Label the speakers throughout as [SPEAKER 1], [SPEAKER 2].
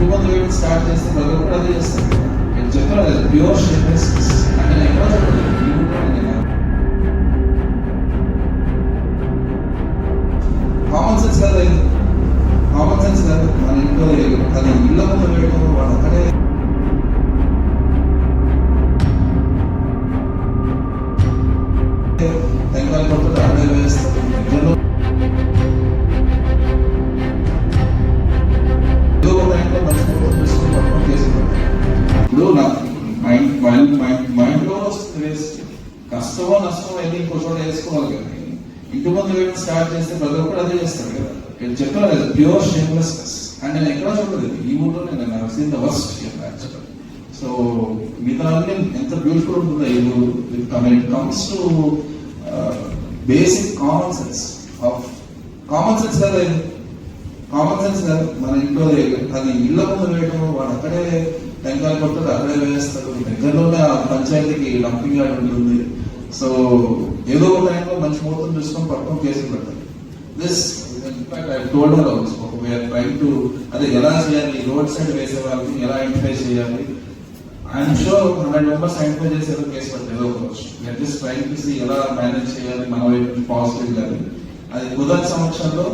[SPEAKER 1] Two month start చేస్తే ప్రతి ఒకటి అదే నేను చెప్తున్నా కదా ప్యూర్ షేప్లెస్ అంటే నేను ఎక్కడ కామన్ సెన్స్ కదా ఇది. కామన్ సెన్స్ కదా. మన ఇంట్లో అది ఇల్లు ముందు వేయడం వాళ్ళు అక్కడే తెంకాయ కొడుతుంది అక్కడే వేస్తారు మైండ్లో కష్టమో నష్టమో వెళ్ళి ఇంకో చోట వేసుకోవాలి కానీ ఇంటి ముందు వేయడం స్టార్ట్ చేస్తే ప్రతి ఒక్కరు అదే చేస్తారు కదా. నేను చెప్పాను కదా ప్యూర్ షేమ్లెస్నెస్ అండ్ నేను ఎక్కడ చూడలేదు. ఈ ఊళ్ళో నేను సీన్ ద వర్స్ట్ సో మిగతా అన్ని ఎంత బ్యూటిఫుల్ ఉంటుందో ఈ ఊరు. It comes to basic common sense of common sense కదా కామన్ సెన్స్ కదా. మన ఇంట్లో అది ఇళ్ళ ముందు వేయడం వాడు అక్కడే టెంకాయ కొట్టదు అక్కడే వేస్తాడు దగ్గరలోనే పంచాయతీకి డంపింగ్ యార్డ్ ఉంటుంది సో ఏదో ఒక టైంలో మంచి ముహూర్తం చూసుకొని పట్టడం కేసులు పెట్టాలి this in fact I told her also we're trying to అదే ఎలా చేయాలి? రోడ్ సైడ్ వేసే వాళ్ళకి ఎలా ఐడెంటిఫై చేయాలి? I'm sure hundred members identify చేసి ఏదో కేసు పట్టారు ఏదో ఒక జస్ట్ ట్రైంగ్ టు సీ ఎలా మేనేజ్ చేయాలి మన వైపు నుంచి పాజిటివ్ కానీ అది కుదరని సంవత్సరంలో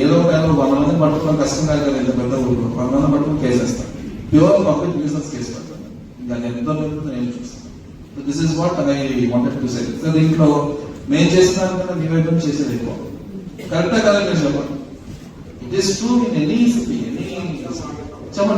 [SPEAKER 1] ఏదో ఒక టైంలో వంద మంది పట్టుకోవడం కష్టం కాదు కదా ఇంత పెద్ద ఊళ్ళో. వంద మంది పట్టుకుని కేసు వేస్తాను ప్యూర్ పబ్లిక్ బిజినెస్ కేసు పెడతాను దాన్ని ఎంతో పెరుగుతుంది నేను చూస్తాను? This is what I wanted to say so దీంట్లో మేము చేసిన కన్నా మీ వైపు చేసేది ఎక్కువ. కరెక్టా కదా మీరు చెప్పండి. It is true in any city any చెప్పండి